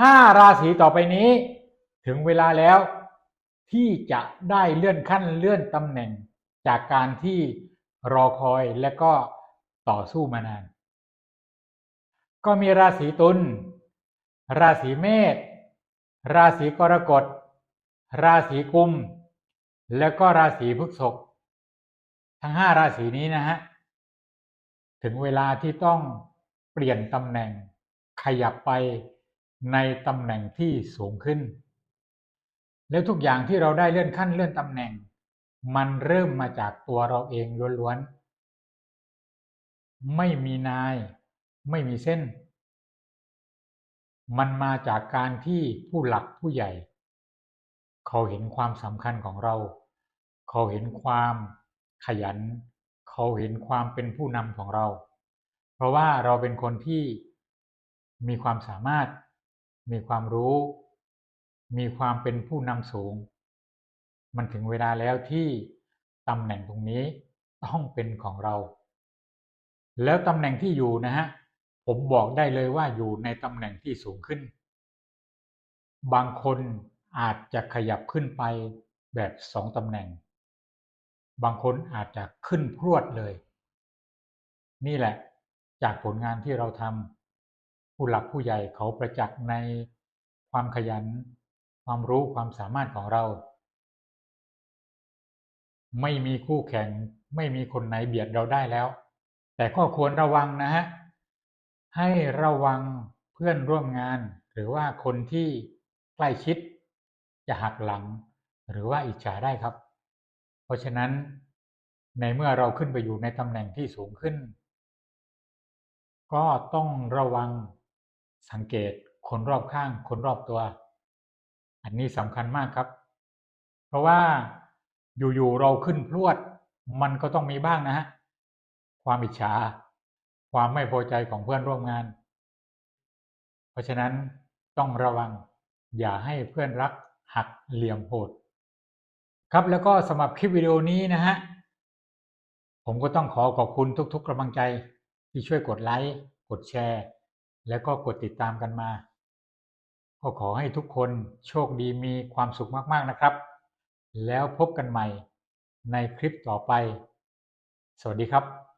ห้าราศีต่อไปนี้ ถึงเวลาแล้วที่จะได้เลื่อนขั้นเลื่อนตำแหน่ง จากการที่รอคอยและก็ต่อสู้มานาน ก็มีราศีตุล ราศีเมษ ราศีกรกฎ ราศีกุม แล้วก็ราศีพฤษภทั้งห้าราศีนี้นะฮะ ถึงเวลาที่ต้องเปลี่ยนตำแหน่งขยับไป ในตำแหน่งที่สูงขึ้น แล้วทุกอย่างที่เราได้เลื่อนขั้นเลื่อนตำแหน่ง มันเริ่มมาจากตัวเราเองล้วนๆ ไม่มีนาย ไม่มีเส้น มันมาจากการที่ผู้หลักผู้ใหญ่ เขาเห็นความสำคัญของเรา เขาเห็นความขยัน เขาเห็นความเป็นผู้นำของเรา เพราะว่าเราเป็นคนที่มีความสามารถ มีความรู้ มีความเป็นผู้นำสูง มันถึงเวลาแล้วที่ตำแหน่งตรงนี้ต้องเป็นของเรา แล้วตำแหน่งที่อยู่นะฮะ ผมบอกได้เลยว่าอยู่ในตำแหน่งที่สูงขึ้น บางคนอาจจะขยับขึ้นไปแบบสองตำแหน่ง บางคนอาจจะขึ้นพรวดเลย นี่แหละจากผลงานที่เราทำ ผู้หลักผู้ใหญ่เขาประจักษ์ในความขยัน ความรู้ความสามารถของเรา ไม่มีคู่แข่ง ไม่มีคนไหนเบียดเราได้แล้ว แต่ก็ควรระวังนะฮะให้ระวังเพื่อนร่วมงาน หรือว่าคนที่ใกล้ชิดจะหักหลัง หรือว่าอิจฉาได้ครับ เพราะฉะนั้นในเมื่อเราขึ้นไปอยู่ในตำแหน่งที่สูงขึ้น ก็ต้องระวัง สังเกตคนรอบข้าง คนรอบตัว อันนี้สำคัญมากครับ เพราะว่าอยู่ๆเราขึ้นพรวด มันก็ต้องมีบ้างนะฮะความอิจฉา ความไม่พอใจของเพื่อนร่วมงาน เพราะฉะนั้นต้องระวัง อย่าให้เพื่อนรักหักเหลี่ยมโหด ครับแล้วก็สำหรับคลิปวิดีโอนี้นะฮะผมก็ต้องขอขอบคุณทุกๆกำลังใจที่ช่วยกดไลค์ กดแชร์ แล้วก็กดติดตามกันมา ก็ขอให้ทุกคนโชคดีมีความสุขมากๆนะครับ แล้วพบกันใหม่ในคลิปต่อไป สวัสดีครับ